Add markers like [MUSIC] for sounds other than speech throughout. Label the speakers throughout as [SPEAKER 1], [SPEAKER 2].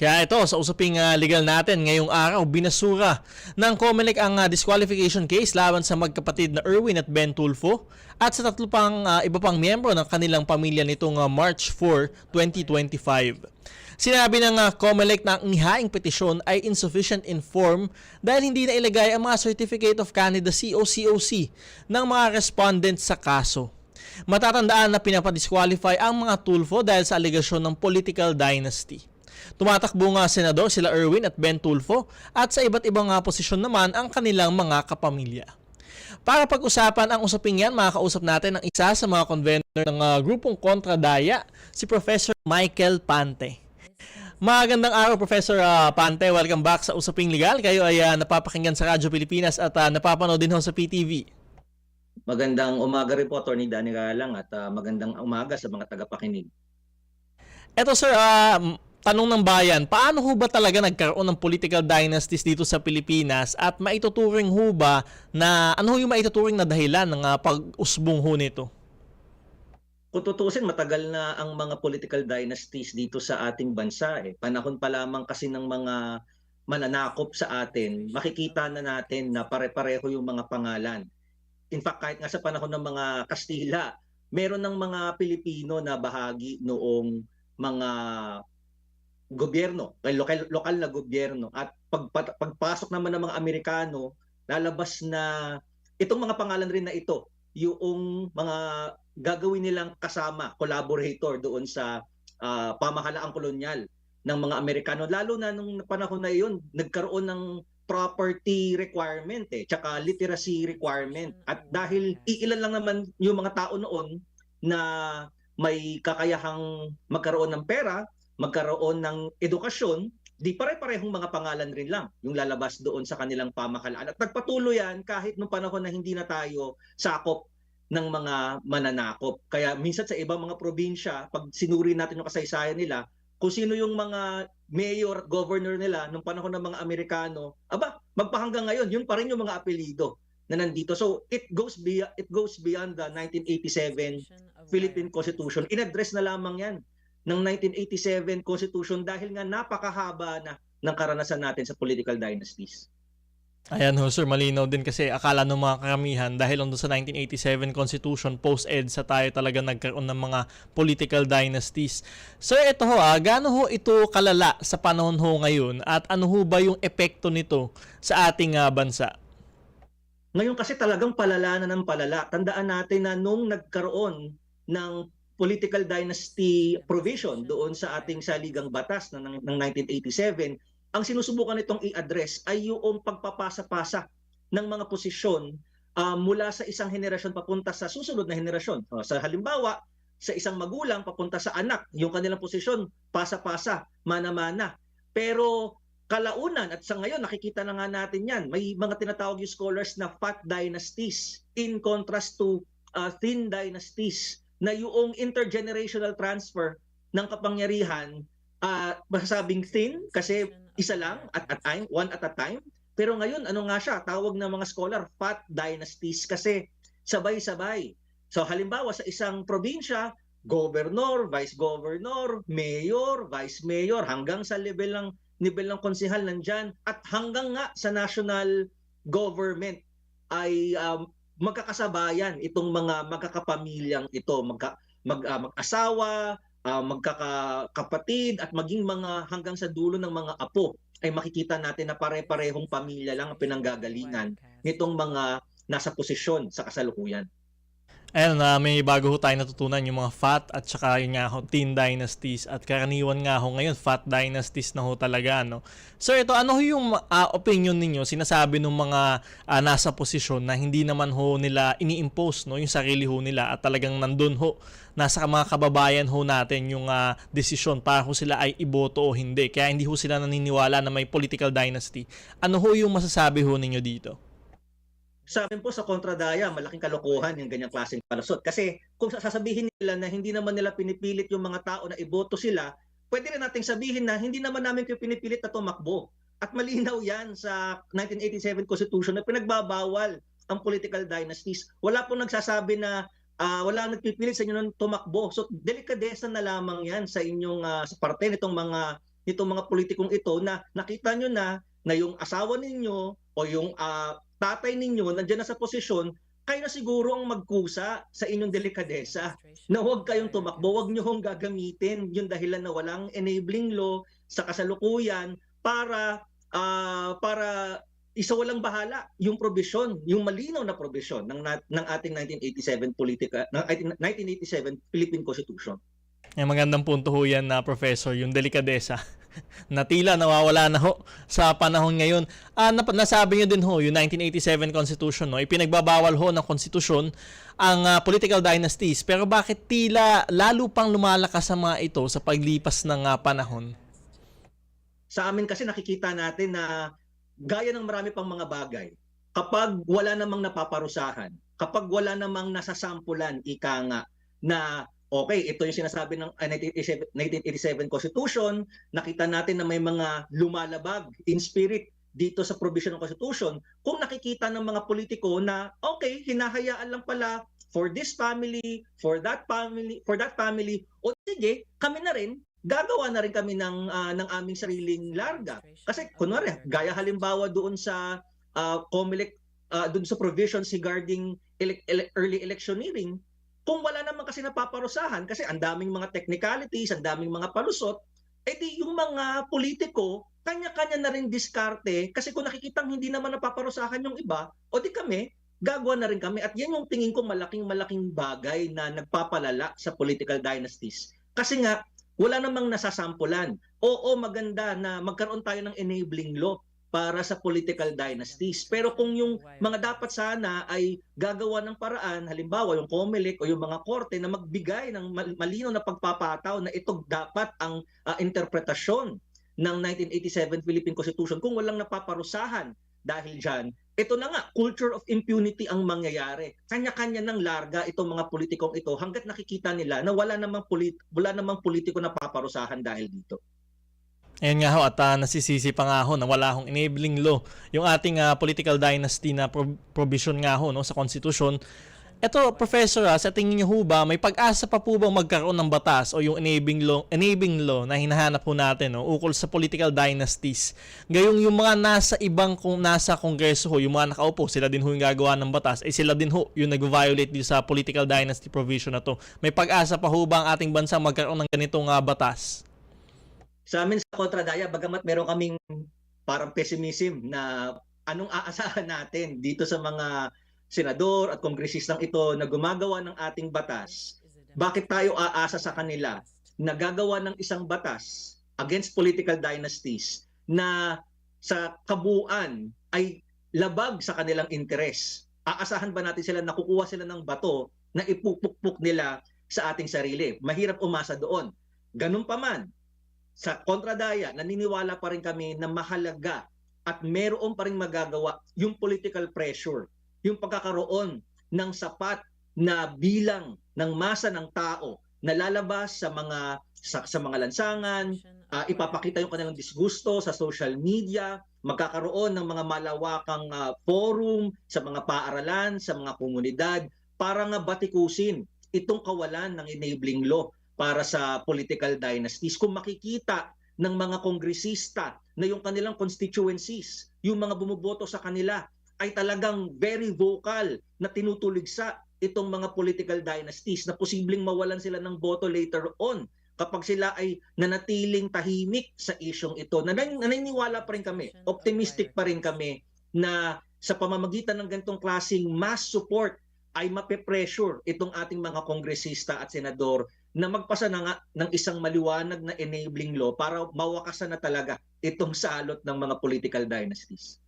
[SPEAKER 1] Kaya ito, sa usaping ah, legal natin ngayong araw, binasura ng COMELEC ang ah, disqualification case laban sa magkapatid na Erwin at Ben Tulfo at sa tatlo pang ah, iba pang miyembro ng kanilang pamilya nitong ah, March 4, 2025. Sinabi ng uh, COMELEC na ang ihaing petisyon ay insufficient in form dahil hindi na ilagay ang mga Certificate of Candidacy o COC ng mga respondents sa kaso. Matatandaan na pinapadisqualify ang mga Tulfo dahil sa alegasyon ng political dynasty. Tumatakbo nga senador sila Erwin at Ben Tulfo at sa iba't ibang nga posisyon naman ang kanilang mga kapamilya. Para pag-usapan ang usaping yan, makakausap natin ang isa sa mga convener ng uh, grupong Kontra Daya, si Professor Michael Pante. Magandang araw, Professor uh, Pante. Welcome back sa Usaping Legal. Kayo ay uh, napapakinggan sa Radyo Pilipinas at uh, napapanood din ho sa PTV.
[SPEAKER 2] Magandang umaga rin po, Atty. Danny Galang, at ah, magandang umaga sa mga tagapakinig.
[SPEAKER 1] Eto sir, m- tanong ng bayan, paano ho ba talaga nagkaroon ng political dynasties dito sa Pilipinas at maituturing ho ba na ano yung maituturing na dahilan ng ah, pag-usbong ho nito?
[SPEAKER 2] Kung tutusin, matagal na ang mga political dynasties dito sa ating bansa. Eh. Panahon pa lamang kasi ng mga mananakop sa atin, makikita na natin na pare-pareho yung mga pangalan. In fact, kahit nga sa panahon ng mga Kastila, meron ng mga Pilipino na bahagi noong mga gobyerno, eh, lokal, lokal na gobyerno. At pag, pag- pagpasok naman ng mga Amerikano, lalabas na itong mga pangalan rin na ito, yung mga gagawin nilang kasama, collaborator doon sa ah, pamahalaang kolonyal ng mga Amerikano. Lalo na nung panahon na iyon, nagkaroon ng property requirement eh, tsaka literacy requirement. At dahil iilan lang naman yung mga tao noon na may kakayahang magkaroon ng pera, magkaroon ng edukasyon, di pare-parehong mga pangalan rin lang yung lalabas doon sa kanilang pamahalaan. At nagpatuloy yan kahit nung panahon na hindi na tayo sakop ng mga mananakop. Kaya minsan sa ibang mga probinsya, pag sinuri natin yung kasaysayan nila, kung sino yung mga mayor at governor nila nung panahon ng mga Amerikano, aba, magpahanggang ngayon, yun pa rin yung mga apelido na nandito. So it goes beyond it goes beyond the 1987 Philippine Constitution. In-address na lamang 'yan ng 1987 Constitution dahil nga napakahaba na ng karanasan natin sa political dynasties.
[SPEAKER 1] Ayan ho sir, malinaw din kasi akala ng mga karamihan dahil on doon sa 1987 Constitution post-EDSA tayo talaga nagkaroon ng mga political dynasties. Sir, ito ho ah, gaano ho ito kalala sa panahon ho ngayon at ano ho ba yung epekto nito sa ating ah, bansa?
[SPEAKER 2] Ngayon kasi talagang palala na ng palala. Tandaan natin na nung nagkaroon ng political dynasty provision doon sa ating saligang batas na ng, ng 1987, ang sinusubukan nitong i-address ay yung pagpapasa-pasa ng mga posisyon ah, mula sa isang henerasyon papunta sa susunod na henerasyon. O, sa halimbawa, sa isang magulang papunta sa anak, yung kanilang posisyon pasa-pasa, mana-mana. Pero kalaunan at sa ngayon nakikita na nga natin yan. May mga tinatawag yung scholars na fat dynasties in contrast to uh, thin dynasties na yung intergenerational transfer ng kapangyarihan uh, masasabing thin kasi isa lang at a time, one at a time. Pero ngayon, ano nga siya, tawag ng mga scholar, fat dynasties kasi sabay-sabay. So halimbawa sa isang probinsya, governor, vice governor, mayor, vice mayor, hanggang sa level ng level ng konsehal nandyan at hanggang nga sa national government ay um, magkakasabayan itong mga magkakapamilyang ito, magka, mag, ah, mag-asawa, ah, magkakapatid at maging mga hanggang sa dulo ng mga apo ay makikita natin na pare-parehong pamilya lang ang pinanggagalingan nitong mga nasa posisyon sa kasalukuyan.
[SPEAKER 1] Ayan, na may bago ho tayo natutunan yung mga fat at saka yung nga ho, teen dynasties at karaniwan nga ho ngayon fat dynasties na ho talaga no. So ito ano ho yung ah, opinion ninyo sinasabi ng mga ah, nasa posisyon na hindi naman ho nila ini-impose no yung sarili ho nila at talagang nandun ho nasa mga kababayan ho natin yung ah, desisyon para ho sila ay iboto o hindi. Kaya hindi ho sila naniniwala na may political dynasty. Ano ho yung masasabi ho ninyo dito?
[SPEAKER 2] Sa amin po sa kontradaya, malaking kalokohan yung ganyang klaseng palusot. Kasi kung sasabihin nila na hindi naman nila pinipilit yung mga tao na iboto sila, pwede rin nating sabihin na hindi naman namin kayo pinipilit na tumakbo. At malinaw yan sa 1987 Constitution na pinagbabawal ang political dynasties. Wala pong nagsasabi na ah, wala nagpipilit sa inyo ng tumakbo. So delikadesa na lamang yan sa inyong ah, sa parte nitong mga nitong mga politikong ito na nakita nyo na na yung asawa ninyo o yung ah, tatay ninyo nandiyan na sa posisyon, kayo na siguro ang magkusa sa inyong delikadesa. Na huwag kayong tumakbo, huwag nyo hong gagamitin yung dahilan na walang enabling law sa kasalukuyan para ah, para isa walang bahala yung provision, yung malinaw na provision ng ng ating 1987 politika ng ating 1987 Philippine Constitution.
[SPEAKER 1] Ay, magandang punto ho yan na professor, yung delikadesa [LAUGHS] [LAUGHS] na tila nawawala na ho sa panahon ngayon. Ah, nap- nasabi niyo din ho, yung 1987 Constitution, no, ipinagbabawal ho ng konstitusyon ang ah, political dynasties. Pero bakit tila lalo pang lumalakas sa mga ito sa paglipas ng ah, panahon?
[SPEAKER 2] Sa amin kasi nakikita natin na gaya ng marami pang mga bagay, kapag wala namang napaparusahan, kapag wala namang nasasampulan, ika nga, na okay, ito yung sinasabi ng ah, 1987, 1987 Constitution, nakita natin na may mga lumalabag in spirit dito sa provision ng Constitution, kung nakikita ng mga politiko na okay, hinahayaan lang pala for this family, for that family, for that family, o sige, kami na rin, gagawa na rin kami ng ah, ng aming sariling larga. Kasi kunwari, gaya halimbawa doon sa uh, COMELEC, ah, doon sa provisions regarding ele- ele- early electioneering, kung wala naman kasi napaparusahan, kasi ang daming mga technicalities, ang daming mga palusot, edi yung mga politiko, kanya-kanya na rin diskarte, kasi kung nakikitang hindi naman napaparusahan yung iba, o di kami, gagawa na rin kami. At yan yung tingin ko malaking-malaking bagay na nagpapalala sa political dynasties. Kasi nga, wala namang nasasampulan. Oo, maganda na magkaroon tayo ng enabling law para sa political dynasties. Pero kung yung mga dapat sana ay gagawa ng paraan, halimbawa yung COMELEC o yung mga korte na magbigay ng mal- malinaw na pagpapataw na ito dapat ang ah, interpretasyon ng 1987 Philippine Constitution kung walang napaparusahan dahil dyan, ito na nga, culture of impunity ang mangyayari. Kanya-kanya ng larga itong mga politikong ito hanggat nakikita nila na wala namang, polit- wala namang politiko na paparusahan dahil dito.
[SPEAKER 1] Ayun nga ho, at ah, nasisisi pa nga ho na wala hong enabling law. Yung ating ah, political dynasty na pro- provision nga ho no, sa konstitusyon. Ito, Professor, ah, sa tingin niyo ho ba, may pag-asa pa po bang magkaroon ng batas o yung enabling law, enabling law na hinahanap po natin no, ukol sa political dynasties? Gayong yung mga nasa ibang kung nasa kongreso ho, yung mga nakaupo, sila din ho yung gagawa ng batas, eh sila din ho yung nag-violate din sa political dynasty provision na to. May pag-asa pa ho ba ang ating bansa magkaroon ng ganitong ah, batas?
[SPEAKER 2] Sa amin sa Kontradaya, bagamat meron kaming parang pessimism na anong aasahan natin dito sa mga senador at kongresistang ito na gumagawa ng ating batas, bakit tayo aasa sa kanila na gagawa ng isang batas against political dynasties na sa kabuuan ay labag sa kanilang interes? Aasahan ba natin sila na kukuha sila ng bato na ipupukpuk nila sa ating sarili? Mahirap umasa doon. Ganun pa man, sa kontradaya, naniniwala pa rin kami na mahalaga at meron pa rin magagawa yung political pressure, yung pagkakaroon ng sapat na bilang ng masa ng tao na lalabas sa mga sa, sa mga lansangan, ah, ipapakita yung kanilang disgusto sa social media, magkakaroon ng mga malawakang ah, forum sa mga paaralan, sa mga komunidad para nga batikusin itong kawalan ng enabling law para sa political dynasties. Kung makikita ng mga kongresista na yung kanilang constituencies, yung mga bumuboto sa kanila ay talagang very vocal na tinutuligsa itong mga political dynasties na posibleng mawalan sila ng boto later on kapag sila ay nanatiling tahimik sa isyong ito. Nanan- Naniniwala pa rin kami, optimistic pa rin kami na sa pamamagitan ng ganitong klaseng mass support ay mape-pressure itong ating mga kongresista at senador na magpasa na nga ng isang maliwanag na enabling law para mawakasan na talaga itong salot ng mga political dynasties.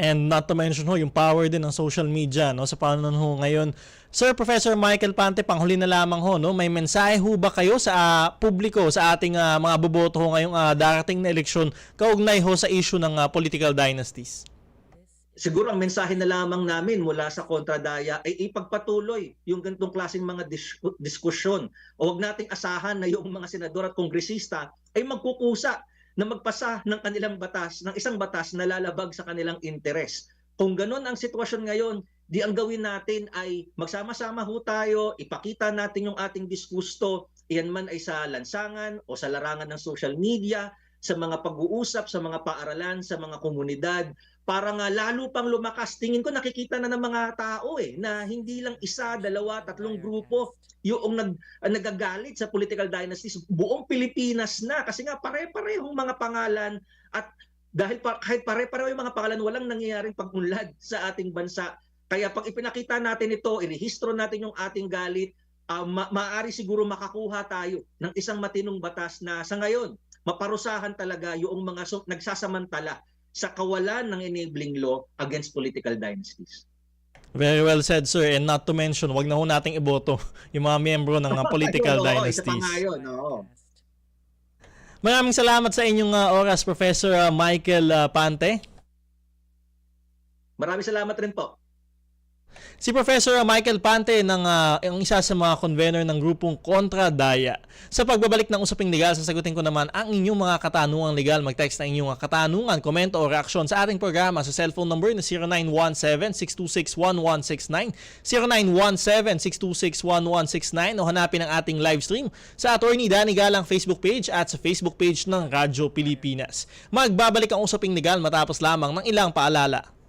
[SPEAKER 1] And not to mention ho, yung power din ng social media no, sa panahon ho ngayon. Sir Professor Michael Pante, panghuli na lamang ho, no, may mensahe ho ba kayo sa ah, publiko, sa ating ah, mga boboto ho ngayong ah, darating na eleksyon, kaugnay ho sa issue ng ah, political dynasties?
[SPEAKER 2] Siguro ang mensahe na lamang namin mula sa kontradaya ay ipagpatuloy yung ganitong klaseng mga dis- diskusyon. O huwag nating asahan na yung mga senador at kongresista ay magkukusa na magpasa ng kanilang batas, ng isang batas na lalabag sa kanilang interes. Kung ganun ang sitwasyon ngayon, di ang gawin natin ay magsama-sama ho tayo, ipakita natin yung ating diskusto, iyan man ay sa lansangan o sa larangan ng social media, sa mga pag-uusap, sa mga paaralan, sa mga komunidad, para nga lalo pang lumakas. Tingin ko nakikita na ng mga tao eh, na hindi lang isa, dalawa, tatlong grupo yung nag, nagagalit sa political dynasties. Buong Pilipinas na kasi nga pare-parehong mga pangalan at dahil pa, kahit pare-pareho yung mga pangalan, walang nangyayaring pagunlad sa ating bansa. Kaya pag ipinakita natin ito, irehistro natin yung ating galit, ah, ma- maaari siguro makakuha tayo ng isang matinong batas na sa ngayon, maparusahan talaga yung mga so, nagsasamantala sa kawalan ng enabling law against political dynasties.
[SPEAKER 1] Very well said, sir. And not to mention, wag na ho nating iboto [LAUGHS] yung mga miyembro ng uh, political
[SPEAKER 2] Ayun, [LAUGHS] oo, Isa pa
[SPEAKER 1] dynasties.
[SPEAKER 2] yun, oo.
[SPEAKER 1] Maraming salamat sa inyong uh, oras, Professor uh, Michael uh, Pante.
[SPEAKER 2] Maraming salamat rin po.
[SPEAKER 1] Si Professor Michael Pante ng ah, ang isa sa mga convener ng grupong Kontra Daya. Sa pagbabalik ng usaping legal, sasagutin ko naman ang inyong mga katanungang legal. Mag-text na inyong katanungan, komento o reaksyon sa ating programa sa cellphone number na 0917-626-1169, 0917-626-1169 o hanapin ang ating live stream sa Attorney Danny Galang Facebook page at sa Facebook page ng Radyo Pilipinas. Magbabalik ang usaping legal matapos lamang ng ilang paalala.